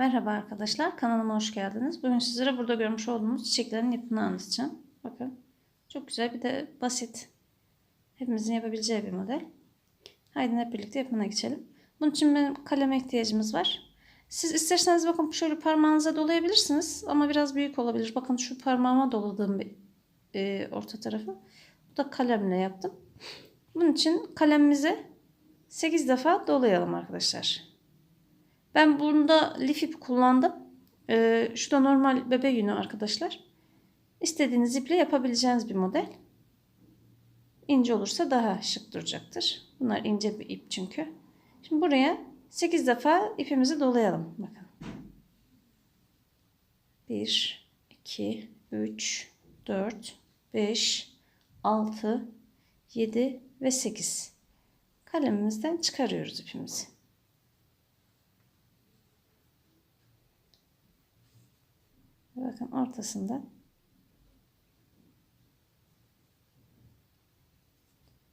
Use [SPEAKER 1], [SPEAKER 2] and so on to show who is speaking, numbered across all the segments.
[SPEAKER 1] Merhaba arkadaşlar, kanalıma hoş geldiniz. Bugün sizlere burada görmüş olduğunuz çiçeklerin yapımını anlatacağım. Bakın, çok güzel bir de basit. Hepimizin yapabileceği bir model. Haydi hep birlikte yapımına geçelim. Bunun için benim kaleme ihtiyacımız var. Siz isterseniz bakın şöyle parmağınıza dolayabilirsiniz. Ama biraz büyük olabilir. Bakın şu parmağıma doladığım bir e, orta tarafı. Bu da kalemle yaptım. Bunun için kalemimize 8 defa dolayalım arkadaşlar. Ben bunda lif ip kullandım. Ee, şu da normal bebe yünü arkadaşlar. İstediğiniz iple yapabileceğiniz bir model. İnce olursa daha şık duracaktır. Bunlar ince bir ip çünkü. Şimdi buraya 8 defa ipimizi dolayalım. Bakın. 1, 2, 3, 4, 5, 6, 7 ve 8. Kalemimizden çıkarıyoruz ipimizi. Bakın ortasında.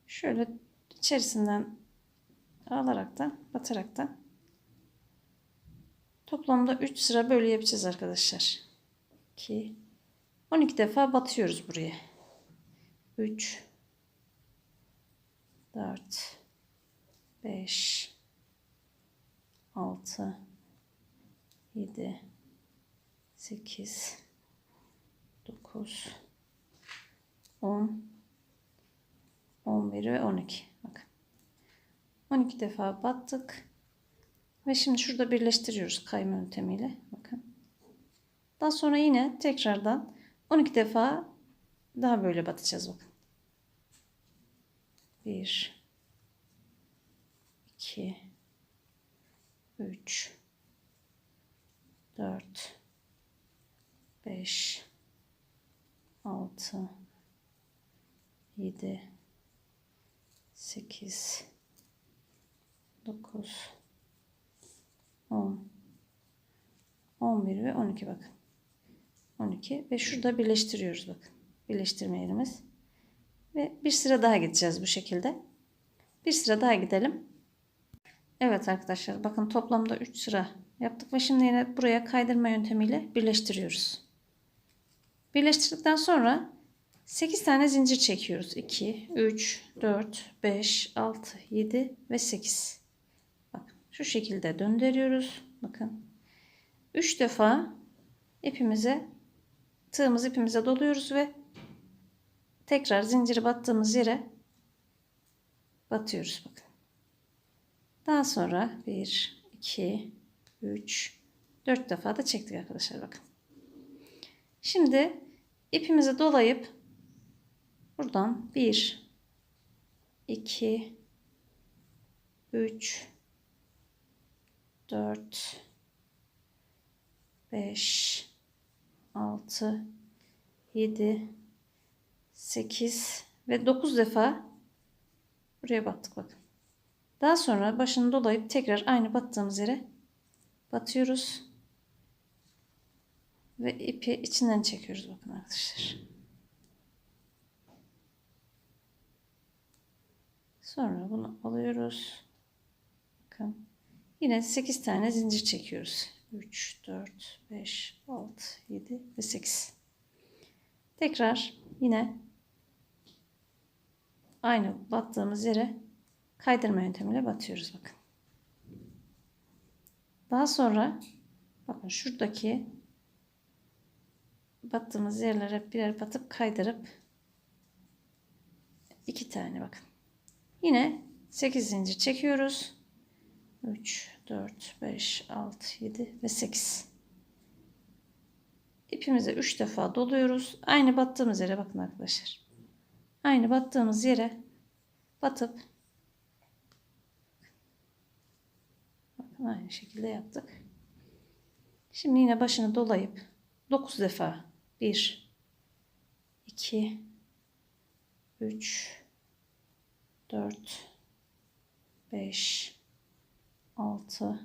[SPEAKER 1] Şöyle içerisinden alarak da batarak da toplamda 3 sıra böyle yapacağız arkadaşlar. 2 12 defa batıyoruz buraya. 3 4 5 6 7 8 9 10 11 ve 12 bakın. 12 defa battık. Ve şimdi şurada birleştiriyoruz kayma yöntemiyle. Bakın. Daha sonra yine tekrardan 12 defa daha böyle batacağız. Bakın. 1 2 3 4 5 6 7 8 9 10 11 ve 12 bakın. 12 ve şurada birleştiriyoruz bakın. Birleştirme yerimiz. Ve bir sıra daha gideceğiz bu şekilde. Bir sıra daha gidelim. Evet arkadaşlar bakın toplamda 3 sıra yaptık ve şimdi yine buraya kaydırma yöntemiyle birleştiriyoruz. Birleştirdikten sonra 8 tane zincir çekiyoruz. 2, 3, 4, 5, 6, 7 ve 8. Bakın şu şekilde döndürüyoruz. Bakın. 3 defa ipimize tığımız ipimize doluyoruz ve tekrar zinciri battığımız yere batıyoruz bakın. Daha sonra 1 2 3 4 defa da çektik arkadaşlar bakın. Şimdi ipimizi dolayıp buradan 1 2 3 4 5 6 7 8 ve 9 defa buraya battık bakın. Daha sonra başını dolayıp tekrar aynı battığımız yere batıyoruz. Ve ipi içinden çekiyoruz bakın arkadaşlar. Sonra bunu alıyoruz. Bakın. Yine 8 tane zincir çekiyoruz. 3, 4, 5, 6, 7 ve 8. Tekrar yine aynı battığımız yere kaydırma yöntemiyle batıyoruz bakın. Daha sonra bakın şuradaki battığımız yerlere birer batıp kaydırıp iki tane bakın. Yine 8 zincir çekiyoruz. 3, 4, 5, 6, 7 ve 8. İpimize 3 defa doluyoruz. Aynı battığımız yere bakın arkadaşlar. Aynı battığımız yere batıp bakın aynı şekilde yaptık. Şimdi yine başını dolayıp 9 defa 1 2 3 4 5 6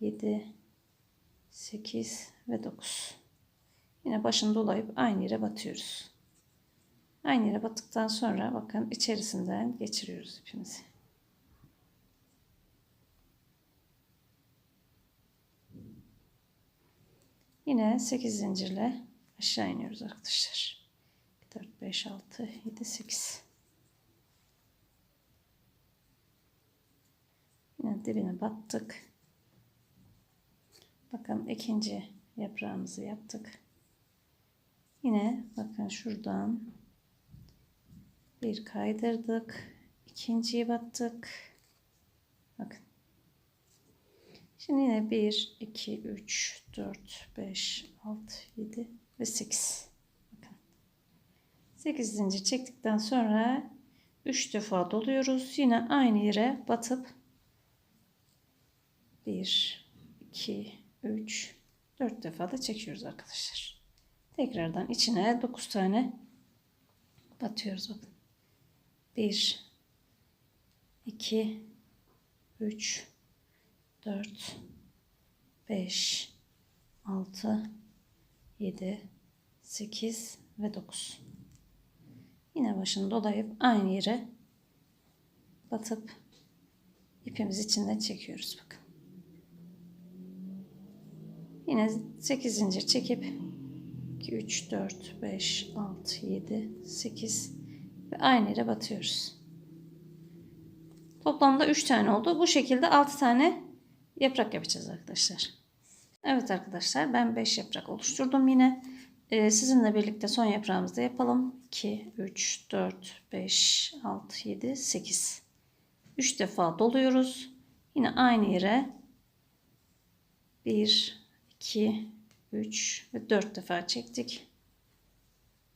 [SPEAKER 1] 7 8 ve 9 yine başını dolayıp aynı yere batıyoruz. Aynı yere battıktan sonra bakın içerisinden geçiriyoruz ipimizi Yine 8 zincirle aşağı iniyoruz arkadaşlar. 4, 5, 6, 7, 8. Yine dibine battık. Bakın ikinci yaprağımızı yaptık. Yine bakın şuradan bir kaydırdık. İkinciyi battık. Bakın. Şimdi yine 1, 2, 3, 4, 5, 6, 7 ve 8. Bakın. 8 zincir çektikten sonra 3 defa doluyoruz. Yine aynı yere batıp 1, 2, 3, 4 defa da çekiyoruz arkadaşlar. Tekrardan içine 9 tane batıyoruz bakın. 1 2 3 4 5 6 7 8 ve 9. Yine başını dolayıp aynı yere batıp ipimizi içinden çekiyoruz bakın. Yine 8 zincir çekip 2 3 4 5 6 7 8 ve aynı yere batıyoruz. Toplamda 3 tane oldu. Bu şekilde 6 tane yaprak yapacağız arkadaşlar. Evet arkadaşlar ben 5 yaprak oluşturdum yine. Ee, sizinle birlikte son yaprağımızı da yapalım. 2, 3, 4, 5, 6, 7, 8. 3 defa doluyoruz. Yine aynı yere 1, 2, 3 ve 4 defa çektik.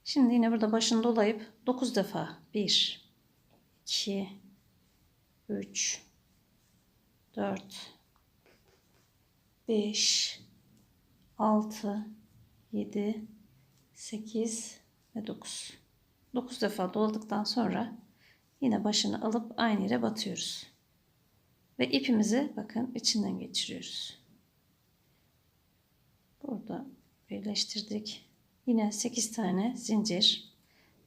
[SPEAKER 1] Şimdi yine burada başını dolayıp 9 defa 1, 2, 3, 4, 5, 6, 7, 8 ve 9. 9 defa doladıktan sonra yine başını alıp aynı yere batıyoruz. Ve ipimizi bakın içinden geçiriyoruz. Burada birleştirdik. Yine 8 tane zincir.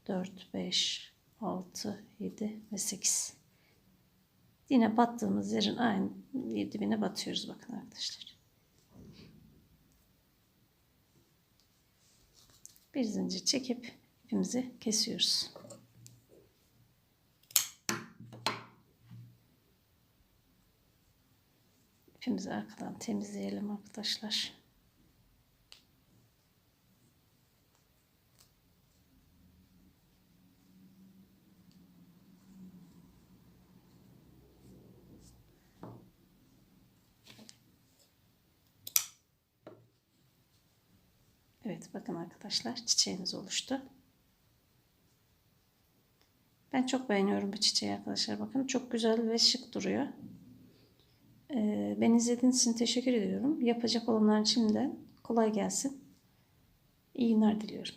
[SPEAKER 1] 4, 5, 6, 7 ve 8. Yine battığımız yerin aynı dibine batıyoruz bakın arkadaşlar. Bir zincir çekip ipimizi kesiyoruz. İpimizi arkadan temizleyelim arkadaşlar. Evet bakın arkadaşlar çiçeğimiz oluştu. Ben çok beğeniyorum bu çiçeği arkadaşlar. Bakın çok güzel ve şık duruyor. Ee, beni izlediğiniz için teşekkür ediyorum. Yapacak olanların şimdiden kolay gelsin. İyi günler diliyorum.